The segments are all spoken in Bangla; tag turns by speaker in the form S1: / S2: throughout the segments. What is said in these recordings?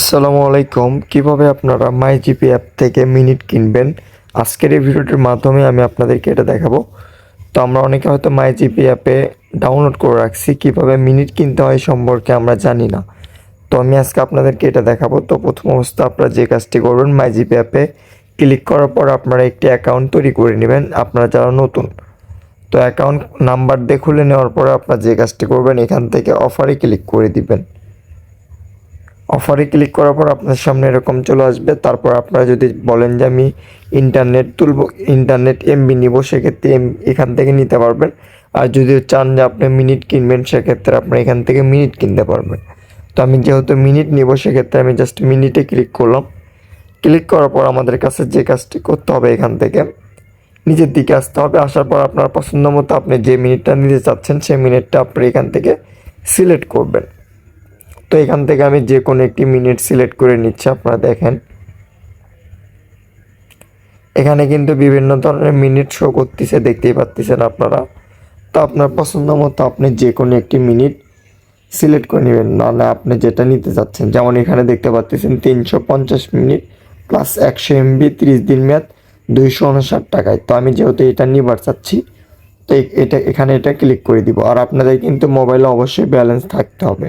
S1: আসসালামু আলাইকুম। কীভাবে আপনারা মাই জিপি অ্যাপ থেকে মিনিট কিনবেন? আজকের এই ভিডিওটির মাধ্যমে আমি আপনাদেরকে এটা দেখাবো। তো আমরা অনেকে হয়তো মাই জিপি অ্যাপে ডাউনলোড করে রাখছি। কীভাবে মিনিট কিনতে হয় সম্পর্কে আমরা জানি না। তো আমি আজকে আপনাদেরকে এটা দেখাবো। তো প্রথম অবস্থা, আপনারা যে কাজটি করবেন মাই জিপি অ্যাপে ক্লিক করার পর আপনারা একটি অ্যাকাউন্ট তৈরি করে নেবেন। আপনারা যারা নতুন, তো অ্যাকাউন্ট নাম্বার দিয়ে খুলে নেওয়ার পরে আপনারা যে কাজটি করবেন, এখান থেকে অফারে ক্লিক করে দিবেন। অফারে ক্লিক করার পর আপনার সামনে এরকম চলে আসবে। তারপর আপনারা যদি বলেন যে আমি ইন্টারনেট তুলব, ইন্টারনেট এমবি নিব, সেক্ষেত্রে এম- এখান থেকে নিতে পারবেন। আর যদি চান যে আপনি মিনিট কিনবেন, সেক্ষেত্রে আপনি এখান থেকে মিনিট কিনতে পারবেন। তো আমি যেহেতু মিনিট নিব, সেক্ষেত্রে আমি জাস্ট মিনিটে ক্লিক করলাম। ক্লিক করার পর আমাদের কাছে যে কাজটি করতে হবে এখান থেকে, নিজের দিকে আসতে হবে। আসার পর আপনার পছন্দ মতো আপনি যে মিনিটটা নিতে চাচ্ছেন, সেই মিনিটটা আপনি এখান থেকে সিলেক্ট করবেন। তো এখান থেকে আমি যে কোনো একটি মিনিট সিলেক্ট করে নিচ্ছি, আপনারা দেখেন। এখানে কিন্তু বিভিন্ন ধরনের মিনিট শো করতেছে, দেখতেই পাচ্ছেন আপনারা। তো আপনার পছন্দ মতো আপনি যে কোনো একটি মিনিট সিলেক্ট করে নেবেন, নাহলে আপনি যেটা নিতে চাচ্ছেন। যেমন এখানে দেখতে পাচ্ছেন তিনশো পঞ্চাশ মিনিট প্লাস একশো এমবি, ত্রিশ দিন মেয়াদ, দুইশো উনষাট টাকায়। তো আমি যেহেতু এটা নিবার চাচ্ছি, তো এটা, এখানে এটা ক্লিক করে দিব। আর আপনাদের কিন্তু মোবাইলে অবশ্যই ব্যালেন্স থাকতে হবে।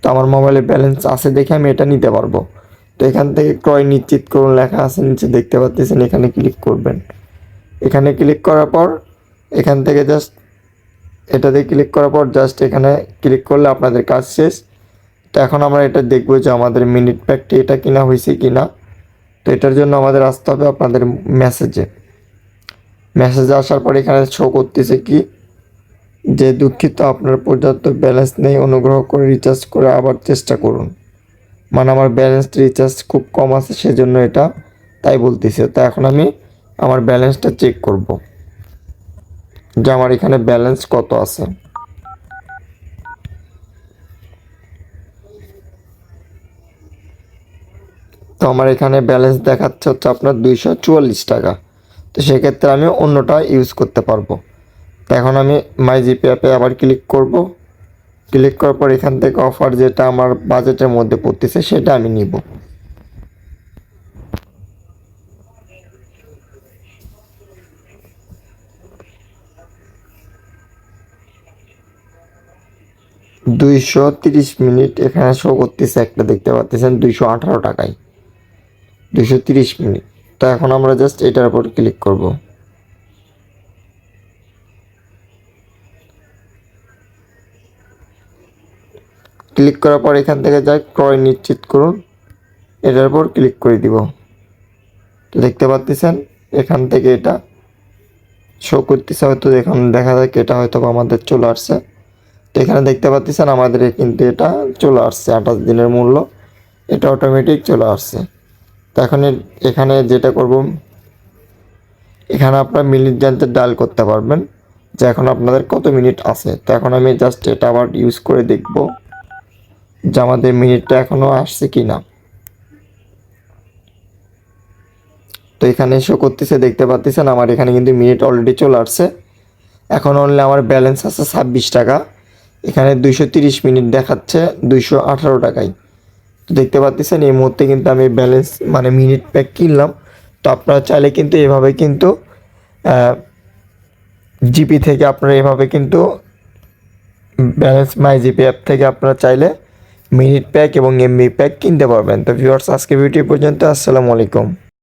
S1: তো আমার মোবাইলে ব্যালেন্স আছে দেখে আমি এটা নিতে পারব। তো এখান থেকে ক্রয় নিশ্চিত করুন, লেখা আছে নিচে দেখতে পাচ্ছেন এখানে ক্লিক করবেন। এখানে ক্লিক করার পর, এখান থেকে জাস্ট এটাতে ক্লিক করার পর জাস্ট এখানে ক্লিক করলে আপনাদের কাজ শেষ। তো এখন আমরা এটা দেখব যে আমাদের মিনিট প্যাকটি এটা কিনা হয়েছে কি না তো এটার জন্য আমাদের আসতে হবে আপনাদের মেসেজে মেসেজে আসার পর এখানে শো করতেছে কি? যে দুঃখিত আপনার পর্যাপ্ত ব্যালেন্স নেই, অনুগ্রহ করে রিচার্জ করে আবার চেষ্টা করুন। মানে আমার ব্যালেন্স রিচার্জ খুব কম আছে, সেজন্য এটা তাই বলতেছে। তো এখন আমি আমার ব্যালেন্সটা চেক করব যে আমার এখানে ব্যালেন্স কত আছে। তো আমার এখানে ব্যালেন্স দেখাচ্ছে হচ্ছে আপনার দুইশো চুয়াল্লিশ টাকা। তো সেক্ষেত্রে আমি অন্যটা ইউজ করতে পারব। এখন আমি মাই জিপি অ্যাপে আবার ক্লিক করব। ক্লিক করার পর এখান থেকে অফার যেটা আমার বাজেটের মধ্যে পড়তেছে সেটা আমি নিব। দুইশো তিরিশ মিনিট এখানে শো করতেছে একটা, দেখতে পাচ্ছেন, দুইশো আঠারো টাকায়। দুইশো তিরিশ মিনিট। তো এখন আমরা জাস্ট এটার উপর ক্লিক করব। ক্লিক করার পর এখান থেকে যাই ক্রয় নিশ্চিত করুন, এটার উপর ক্লিক করে দিব। দেখতে পাচ্ছেন, এখান থেকে এটা শো করতেছে, হয়তো এখন দেখা যায় এটা হয়তো আমাদের চলে আসছে। তো এখানে দেখতে পাচ্ছেন, আমাদের কিন্তু এটা চলে আসছে, আঠাশ দিনের মূল্য, এটা অটোমেটিক চলে আসছে। তো এখন এখানে যেটা করব, এখানে আপনার মিনিট জানতে ডায়াল করতে পারবেন যে এখন আপনাদের কত মিনিট আছে। তো এখন আমি জাস্ট এটা আবার ইউজ করে দেখব। যে আমাদের মিনিটটা এখনও আসছে কি না তো এখানে শো করতেছে, দেখতে পাচ্ছেন, আমার এখানে কিন্তু মিনিট অলরেডি চলে আসছে। এখন অনলি আমার ব্যালেন্স আছে ছাব্বিশ টাকা। এখানে দুইশো তিরিশ মিনিট দেখাচ্ছে দুইশো আঠারো টাকায়। তো দেখতে পাচ্ছেন, এই মুহূর্তে কিন্তু আমি ব্যালেন্স মানে মিনিট প্যাক কিনলাম। তো আপনারা চাইলে কিন্তু এভাবে কিন্তু জিপি থেকে আপনারা এভাবে কিন্তু ব্যালেন্স মাই জিপি অ্যাপ থেকে আপনারা চাইলে মিনিট প্যাক এবং এমবি প্যাক কিনতে পারবেন। তো ভিউয়ার্স আজকে ভিডিও পর্যন্ত আসসালামু আলাইকুম।